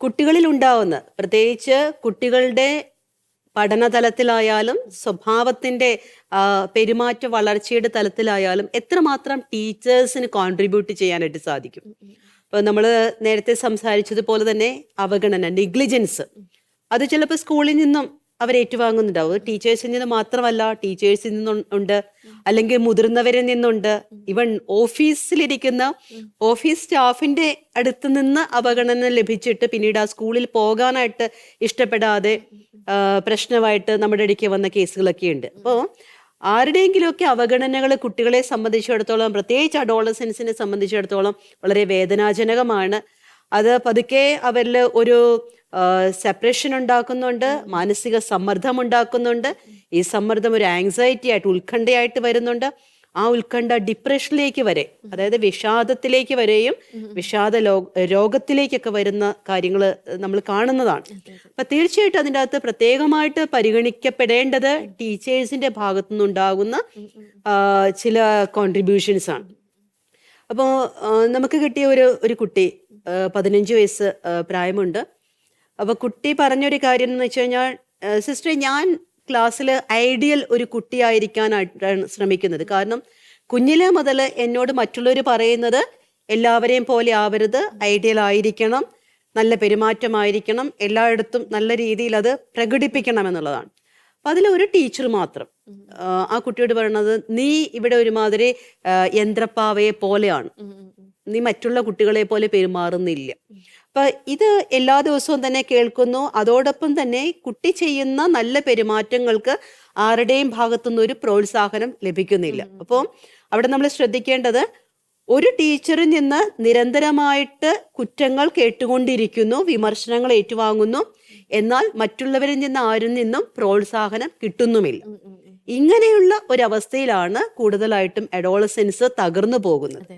കുട്ടികളിൽ ഉണ്ടാവുന്ന പ്രത്യേകിച്ച് കുട്ടികളുടെ പഠനതലത്തിലായാലും സ്വഭാവത്തിന്റെ ആ, പെരുമാറ്റ വളർച്ചയുടെ തലത്തിലായാലും എത്രമാത്രം ടീച്ചേഴ്സിന് കോൺട്രിബ്യൂട്ട് ചെയ്യാനായിട്ട് സാധിക്കും. ഇപ്പൊ നമ്മൾ നേരത്തെ സംസാരിച്ചതുപോലെ തന്നെ അവഗണന നെഗ്ലിജൻസ്. അത് ചിലപ്പോൾ സ്കൂളിൽ നിന്നും അവർ ഏറ്റുവാങ്ങുന്നുണ്ടാവും ടീച്ചേഴ്സിൽ നിന്ന് മാത്രമല്ല ടീച്ചേഴ്സിൽ നിന്നുണ്ട് അല്ലെങ്കിൽ മുതിർന്നവരിൽ നിന്നുണ്ട്. ഇവൺ ഓഫീസിലിരിക്കുന്ന ഓഫീസ് സ്റ്റാഫിന്റെ അടുത്ത് നിന്ന് അവഗണന ലഭിച്ചിട്ട് പിന്നീട് ആ സ്കൂളിൽ പോകാനായിട്ട് ഇഷ്ടപ്പെടാതെ പ്രശ്നമായിട്ട് നമ്മുടെ ഇടയ്ക്ക് വന്ന കേസുകളൊക്കെ ഉണ്ട് അപ്പോൾ ആരുടെയെങ്കിലുമൊക്കെ അവഗണനകൾ കുട്ടികളെ സംബന്ധിച്ചിടത്തോളം പ്രത്യേകിച്ച് അഡോളസൻസിനെ സംബന്ധിച്ചിടത്തോളം വളരെ വേദനാജനകമാണ്. അത് പതുക്കെ അവരിൽ ഒരു സെപ്പറേഷൻ ഉണ്ടാക്കുന്നുണ്ട് മാനസിക സമ്മർദ്ദം ഉണ്ടാക്കുന്നുണ്ട്. ഈ സമ്മർദ്ദം ഒരു ആങ്സൈറ്റി ആയിട്ട് ഉത്കണ്ഠയായിട്ട് വരുന്നുണ്ട്. ആ ഉത്കണ്ഠ ഡിപ്രഷനിലേക്ക് വരെ അതായത് വിഷാദത്തിലേക്ക് വരെയും വിഷാദ രോഗത്തിലേക്കൊക്കെ വരുന്ന കാര്യങ്ങൾ നമ്മൾ കാണുന്നതാണ്. അപ്പൊ തീർച്ചയായിട്ടും അതിന്റെ അകത്ത് പ്രത്യേകമായിട്ട് പരിഗണിക്കപ്പെടേണ്ടത് ടീച്ചേഴ്സിന്റെ ഭാഗത്തു നിന്നുണ്ടാകുന്ന ചില കോൺട്രിബ്യൂഷൻസ് ആണ്. അപ്പോൾ നമുക്ക് കിട്ടിയ ഒരു ഒരു കുട്ടി പതിനഞ്ച് വയസ്സ് പ്രായമുണ്ട്. അപ്പോൾ കുട്ടി പറഞ്ഞൊരു കാര്യം എന്ന് വെച്ച് കഴിഞ്ഞാൽ സിസ്റ്റർ ഞാൻ ക്ലാസ്സിൽ ഐഡിയൽ ഒരു കുട്ടിയായിരിക്കാനായിട്ടാണ് ശ്രമിക്കുന്നത്. കാരണം കുഞ്ഞിലെ മുതൽ എന്നോട് മറ്റുള്ളവർ പറയുന്നത് എല്ലാവരെയും പോലെ ആവരുത് ഐഡിയൽ ആയിരിക്കണം നല്ല പെരുമാറ്റമായിരിക്കണം എല്ലായിടത്തും നല്ല രീതിയിൽ അത് പ്രകടിപ്പിക്കണം എന്നുള്ളതാണ്. അപ്പം അതിൽ ഒരു ടീച്ചർ മാത്രം. ആ, കുട്ടിയോട് പറയണത് നീ ഇവിടെ ഒരുമാതിരി യന്ത്രപ്പാവയെ പോലെയാണ്. നീ മറ്റുള്ള കുട്ടികളെ പോലെ പെരുമാറുന്നില്ല. അപ്പൊ ഇത് എല്ലാ ദിവസവും തന്നെ കേൾക്കുന്നു. അതോടൊപ്പം തന്നെ കുട്ടി ചെയ്യുന്ന നല്ല പെരുമാറ്റങ്ങൾക്ക് ആരുടെയും ഭാഗത്തുനിന്ന് ഒരു പ്രോത്സാഹനം ലഭിക്കുന്നില്ല. അപ്പോൾ അവിടെ നമ്മൾ ശ്രദ്ധിക്കേണ്ടത് ഒരു ടീച്ചറിൽ നിന്ന് നിരന്തരമായിട്ട് കുറ്റങ്ങൾ കേട്ടുകൊണ്ടിരിക്കുന്നു വിമർശനങ്ങൾ ഏറ്റുവാങ്ങുന്നു. എന്നാൽ മറ്റുള്ളവരിൽ നിന്ന് ആരിൽ നിന്നും പ്രോത്സാഹനം കിട്ടുന്നുമില്ല. ഇങ്ങനെയുള്ള ഒരവസ്ഥയിലാണ് കൂടുതലായിട്ടും അഡോളസെൻസ് തകർന്നു പോകുന്നത്.